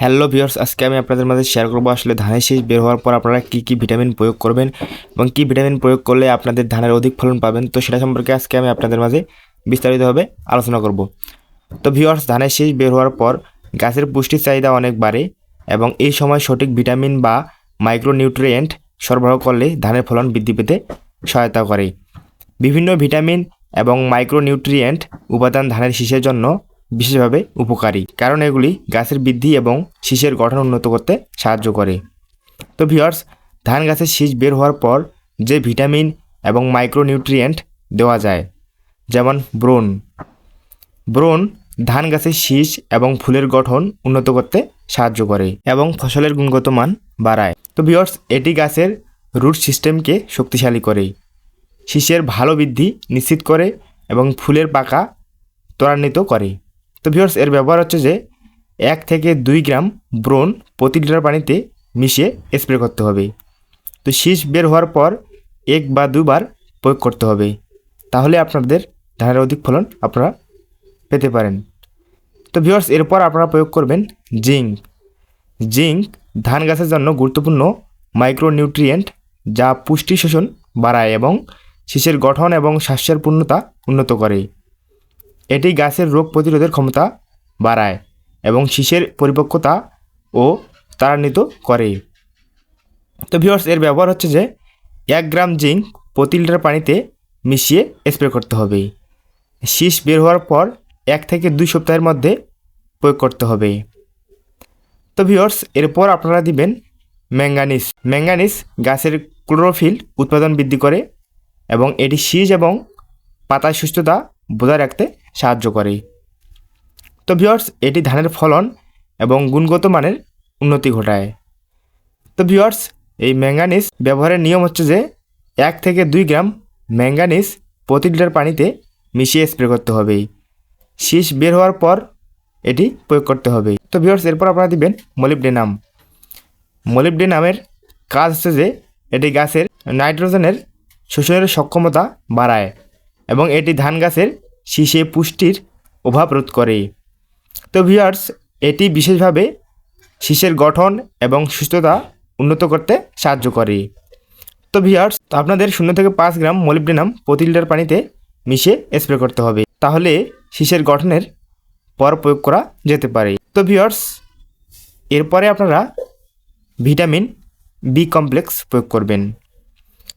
Hello viewers, আজকে আমি আপনাদের মাঝে শেয়ার করব আসলে ধানের শীষ বের হওয়ার পর আপনারা কী কী ভিটামিন প্রয়োগ করবেন এবং কী ভিটামিন প্রয়োগ করলে আপনাদের ধানের অধিক ফলন পাবেন। তো সেটা সম্পর্কে আজকে আমি আপনাদের মাঝে বিস্তারিতভাবে আলোচনা করব। তো ভিউয়ার্স, ধানের শীষ বের হওয়ার পর গাছের পুষ্টির চাহিদা অনেক বাড়ে এবং এই সময় সঠিক ভিটামিন বা মাইক্রোনিউট্রিয়েন্ট সরবরাহ করলে ধানের ফলন বৃদ্ধি পেতে সহায়তা করে। বিভিন্ন ভিটামিন এবং মাইক্রোনিউট্রিয়েন্ট উপাদান ধানের শীষের জন্য বিশেষভাবে উপকারী, কারণ এগুলি গাছের বৃদ্ধি এবং শীষের গঠন উন্নত করতে সাহায্য করে। তো ভিওর্স ধান গাছের শীষ বের হওয়ার পর যে ভিটামিন এবং মাইক্রোনিউট্রিয়েন্ট দেওয়া যায়, যেমন ব্রোন ব্রোন ধান গাছের শীষ এবং ফুলের গঠন উন্নত করতে সাহায্য করে এবং ফসলের গুণগত মান বাড়ায়। তো ভিওর্স এটি গাছের রুট সিস্টেমকে শক্তিশালী করে, শীষের ভালো বৃদ্ধি নিশ্চিত করে এবং ফুলের পাকা ত্বরান্বিত করে। তো ভিউয়ার্স এর ব্যবহার হচ্ছে যে এক থেকে দুই গ্রাম ব্রোন প্রতি লিটার পানিতে মিশিয়ে স্প্রে করতে হবে। তো শীষ বের হওয়ার পর এক বা দুবার প্রয়োগ করতে হবে। তাহলে আপনাদের ধানের অধিক ফলন আপনারা পেতে পারেন। তো ভিউয়ার্স এরপর আপনারা প্রয়োগ করবেন জিঙ্ক। জিঙ্ক ধান গাছের জন্য গুরুত্বপূর্ণ মাইক্রোনিউট্রিয়েন্ট যা পুষ্টি শোষণ বাড়ায় এবং শীষের গঠন এবং শ্বাসের পূর্ণতা উন্নত করে। এটি গাছের রোগ প্রতিরোধের ক্ষমতা বাড়ায় এবং শীষের পরিপক্কতা ও ত্বরান্বিত করে। তো ভিওর্স এর ব্যবহার হচ্ছে যে এক গ্রাম জিঙ্ক প্রতি লিটার পানিতে মিশিয়ে স্প্রে করতে হবে। শীষ বের হওয়ার পর এক থেকে দুই সপ্তাহের মধ্যে প্রয়োগ করতে হবে। তো ভিওর্স এরপর আপনারা দিবেন ম্যাঙ্গানিস ম্যাঙ্গানিস গাছের ক্লোরোফিল উৎপাদন বৃদ্ধি করে এবং এটি শীষ এবং পাতার সুস্থতা বজায় রাখতে সাহায্য করে। তো ভিওর্স এটি ধানের ফলন এবং গুণগত মানের উন্নতি ঘটায়। তো ভিওর্স এই ম্যাঙ্গানিস ব্যবহারের নিয়ম হচ্ছে যে, এক থেকে দুই গ্রাম ম্যাঙ্গানিস প্রতি লিটার পানিতে মিশিয়ে স্প্রে করতে হবে। শীষ বের হওয়ার পর এটি প্রয়োগ করতে হবে। তো ভিওর্স এরপর আপনারা দিবেন মলিবডেনাম মলিবডেনামের কাজ হচ্ছে যে, এটি গাছের নাইট্রোজেনের শোষণের সক্ষমতা বাড়ায় এবং এটি ধান গাছের শীষে পুষ্টির অভাব রোধ করে। তো ভিউয়ার্স এটি বিশেষভাবে শীষের গঠন এবং সুস্থতা উন্নত করতে সাহায্য করে। তো ভিউয়ার্স আপনাদের শূন্য থেকে পাঁচ গ্রাম মলিবডেনাম প্রতি লিটার পানিতে মিশিয়ে স্প্রে করতে হবে। তাহলে শীষের গঠনের পর প্রয়োগ করা যেতে পারে। তো ভিউয়ার্স এরপরে আপনারা ভিটামিন বি কমপ্লেক্স প্রয়োগ করবেন।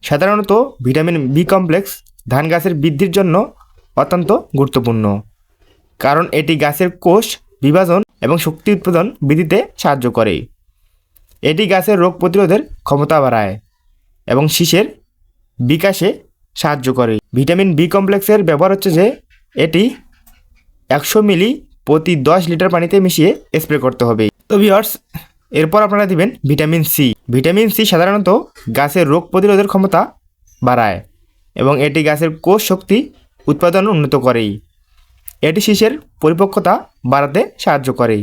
সাধারণত ভিটামিন বি কমপ্লেক্স ধান গাছের বৃদ্ধির জন্য অত্যন্ত গুরুত্বপূর্ণ। কারণ এটি গাছের কোষ, বিভাজন এবং শক্তি উৎপাদন বৃদ্ধিতে সাহায্য করে। এটি গাছের রোগ প্রতিরোধের ক্ষমতা বাড়ায় এবং শীষের বিকাশে সাহায্য করে। ভিটামিন বি কমপ্লেক্সের ব্যবহার হচ্ছে যে, এটি একশো মিলি প্রতি দশ লিটার পানিতে মিশিয়ে স্প্রে করতে হবে। তো ভিওর্স এরপর আপনারা দিবেন ভিটামিন সি। ভিটামিন সি সাধারণত গাছের রোগ প্রতিরোধের ক্ষমতা বাড়ায় এবং এটি গাছের কোষ শক্তি উৎপাদন উন্নত করেই এটি শীষের পরিপক্কতা বাড়াতে সাহায্য করে।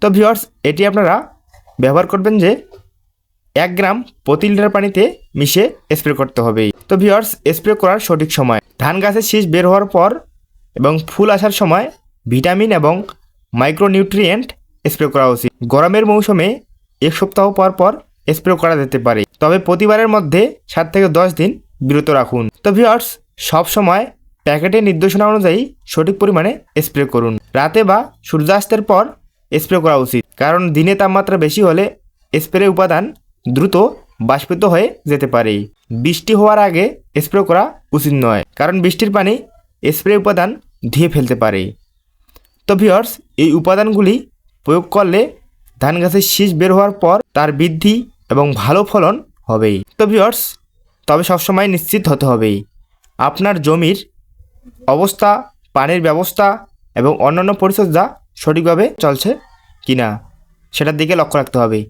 তো ভিওয়ার্স এটি আপনারা ব্যবহার করবেন যে এক গ্রাম প্রতি লিটার পানিতে মিশিয়ে স্প্রে করতে হবে। তো ভিওয়ার্স স্প্রে করার সঠিক সময়। ধান গাছের শীষ বের হওয়ার পর এবং ফুল আসার সময় ভিটামিন এবং মাইক্রোনিউট্রিয়েন্ট স্প্রে করা উচিত। গরমের মৌসুমে এক সপ্তাহ পর পর স্প্রে করা যেতে পারে। তবে প্রতিবারের মধ্যে সাত থেকে দশ দিন বিরত রাখুন। তো ভিওর্স সবসময় প্যাকেটের নির্দেশনা অনুযায়ী সঠিক পরিমাণে স্প্রে করুন। রাতে বা সূর্যাস্তের পর স্প্রে করা উচিত, কারণ দিনে তাপমাত্রা বেশি হলে স্প্রে উপাদান দ্রুত বাষ্পিত হয়ে যেতে পারে। বৃষ্টি হওয়ার আগে স্প্রে করা উচিত নয়, কারণ বৃষ্টির পানি স্প্রে উপাদান ধুয়ে ফেলতে পারে। তো ভিওর্স এই উপাদানগুলি প্রয়োগ করলে ধান গাছের শীষ বের হওয়ার পর তার বৃদ্ধি এবং ভালো ফলন হবেই। তো ভিওর্স তবে সবসময় নিশ্চিত হতে হবে আপনার জমির অবস্থা, পানির ব্যবস্থা এবং অন্যান্য পরিচর্যা সঠিকভাবে চলছে কি না সেটার দিকে লক্ষ্য রাখতে হবে।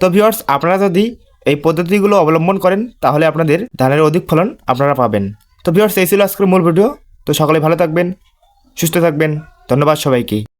তো ভিওর্স আপনারা যদি এই পদ্ধতিগুলো অবলম্বন করেন, তাহলে আপনাদের ধানের অধিক ফলন আপনারা পাবেন। তো ভিওর্স এই ছিল আজকের মূল ভিডিও। তো সকলে ভালো থাকবেন, সুস্থ থাকবেন। ধন্যবাদ সবাইকে।